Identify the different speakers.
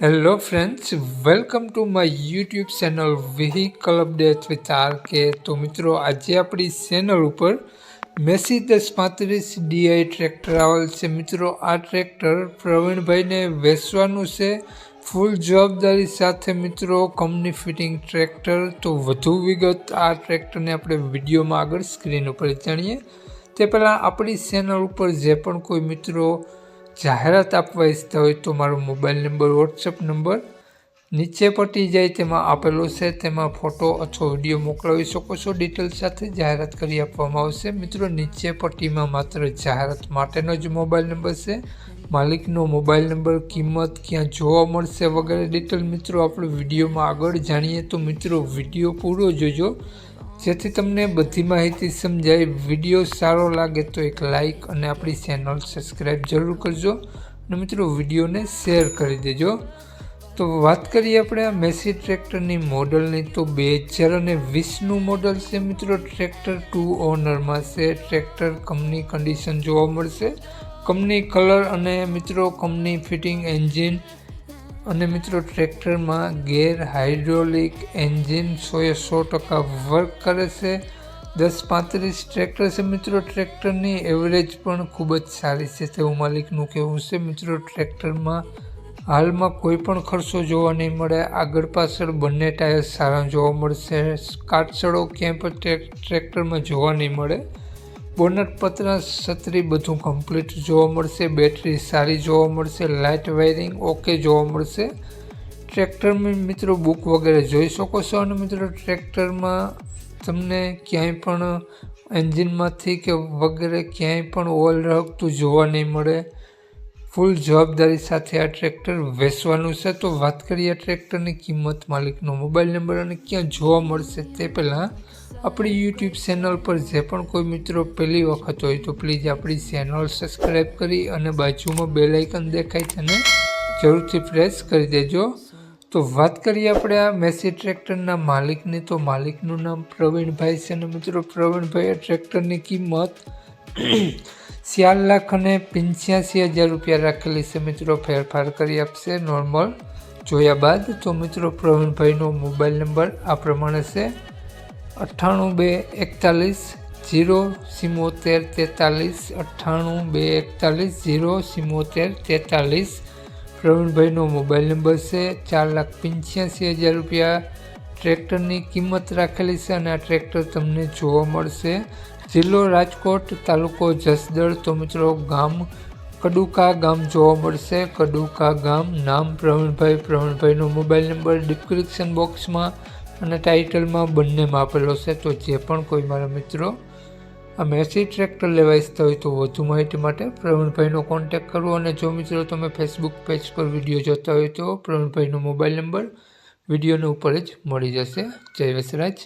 Speaker 1: Hello friends welcome to my YouTube channel vehicle update with R K તો મિત્રો, આજે આપણી ચેનલ ઉપર મેસી દસ પાંત્રીસ ડીઆઈ ટ્રેક્ટર આવેલ છે. મિત્રો, આ ટ્રેક્ટર પ્રવીણભાઈને વેચવાનું છે. ફૂલ જવાબદારી સાથે મિત્રો કંપની ફિટિંગ ટ્રેક્ટર તો વધુ વિગત આ ટ્રેક્ટરને આપણે વિડીયોમાં આગળ સ્ક્રીન ઉપર જાણીએ. તે પહેલાં આપણી ચેનલ ઉપર જે પણ કોઈ મિત્રો જાહેરાત આપવા ઈચ્છતા હોય તો મારો મોબાઈલ નંબર વોટ્સઅપ નંબર નીચે પટી જાય, તેમાં આપેલો છે. તેમાં ફોટો અથવા વીડિયો મોકલાવી શકો છો. ડિટેલ સાથે જાહેરાત કરી આપવામાં આવશે. મિત્રો, નીચે પટ્ટીમાં માત્ર જાહેરાત માટેનો જ મોબાઈલ નંબર છે. માલિકનો મોબાઈલ નંબર, કિંમત ક્યાં જોવા મળશે વગેરે ડિટેલ મિત્રો, આપણે વિડીયોમાં આગળ જાણીએ તો મિત્રો, વીડિયો પૂરો જોજો. જેથી તમને બધી માહિતી સમજાય, વીડિયો સારો લાગે તો એક લાઇક અને આપણી ચેનલ સબસ્ક્રાઈબ જરૂર કરજો. અને મિત્રો, વિડીયોને શેર કરી દેજો. તો વાત કરીએ આપણે આ મેસી ટ્રેક્ટરની મોડલની. તો બે હજાર અને વીસનું મોડલ છે મિત્રો, ટ્રેક્ટર ટુ ઓનરમાં છે. ટ્રેક્ટર કંપની કન્ડિશન જોવા મળશે. કંપની કલર અને મિત્રો, કંપની ફિટિંગ એન્જિન અને મિત્રો, ટ્રેક્ટરમાં ગેર હાઇડ્રોલિક એન્જિન સોએ સો ટકા વર્ક કરે છે. દસ પાંત્રીસ ટ્રેક્ટર છે મિત્રો, ટ્રેક્ટરની એવરેજ પણ ખૂબ જ સારી છે તેવું માલિકનું કહેવું છે. મિત્રો, ટ્રેક્ટરમાં હાલમાં કોઈ પણ ખર્ચો જોવા નહીં મળે. આગળ પાછળ બંને ટાયર સારા જોવા મળશે. કાટસળો ક્યાંય પણ ટ્રેક્ટરમાં જોવા નહીં મળે. બોનટ પત્ર છત્રી બધું કમ્પ્લીટ જોવા મળશે બેટરી સારી જોવા મળશે લાઇટ વાયરિંગ ઓકે જોવા મળશે. ટ્રેક્ટરમાં મિત્રો બુક વગેરે જોઈ શકો છો અને મિત્રો ટ્રેક્ટરમાં તમને ક્યાંય પણ એન્જિનમાંથી કે વગેરે ક્યાંય પણ ઓઇલ રહકતું જોવા નહીં મળે. ફૂલ જવાબદારી સાથે આ ટ્રેક્ટર વેચવાનું છે. તો વાત કરીએ આ ટ્રેક્ટરની કિંમત, માલિકનો મોબાઈલ નંબર અને ક્યાં જોવા મળશે તે પહેલાં આપણી યુટ્યુબ ચેનલ પર જે પણ કોઈ મિત્રો પહેલી વખત હોય તો પ્લીઝ આપણી ચેનલ સબસ્ક્રાઈબ કરી અને બાજુમાં બે લાઇકન દેખાય તેને જરૂરથી પ્રેસ કરી દેજો. તો વાત કરીએ આપણે આ મેસી ટ્રેક્ટરના માલિકની. તો માલિકનું નામ પ્રવીણભાઈ છે અને મિત્રો પ્રવીણભાઈ, આ ટ્રેક્ટરની કિંમત ચાર લાખ અને પંચ્યાસી હજાર રૂપિયા રાખેલી છે મિત્રો, ફેરફાર કરી આપશે. નોર્મલ. જોયા બાદ તો મિત્રો, પ્રવીણભાઈનો મોબાઈલ નંબર આ પ્રમાણે છે. અઠ્ઠાણું બે એકતાલીસ, જીરો સિમોતેર તેતાલીસ અઠ્ઠાણું બે એકતાલીસ, જીરો સિમોતેર તેતાલીસ. પ્રવીણભાઈનો મોબાઈલ નંબર છે ચાર લાખ પંચ્યાસી હજાર રૂપિયા. ટ્રેક્ટરની કિંમત રાખેલી છે અને આ ટ્રેક્ટર તમને જોવા મળશે. જિલ્લો રાજકોટ તાલુકો જસદળ તો મિત્રો ગામ કડુકા ગામ જોવા મળશે. કડુકા ગામ નામ પ્રવીણભાઈ. પ્રવીણભાઈનો મોબાઈલ નંબર ડિસ્ક્રિપ્શન બોક્સમાં અને ટાઇટલમાં બંનેમાં આપેલો છે. તો જે પણ કોઈ મારા મિત્રો આ મેસી ટ્રેક્ટર લેવા ઈચ્છતા હોય તો વધુ માહિતી માટે પ્રવીણભાઈનો કોન્ટેક્ટ કરવો અને જો મિત્રો તમે ફેસબુક પેજ પર વીડિયો જોતા હોય તો પ્રવીણભાઈનો મોબાઈલ નંબર વિડીયોની ઉપર જ મળી જશે. જય વસરાજ.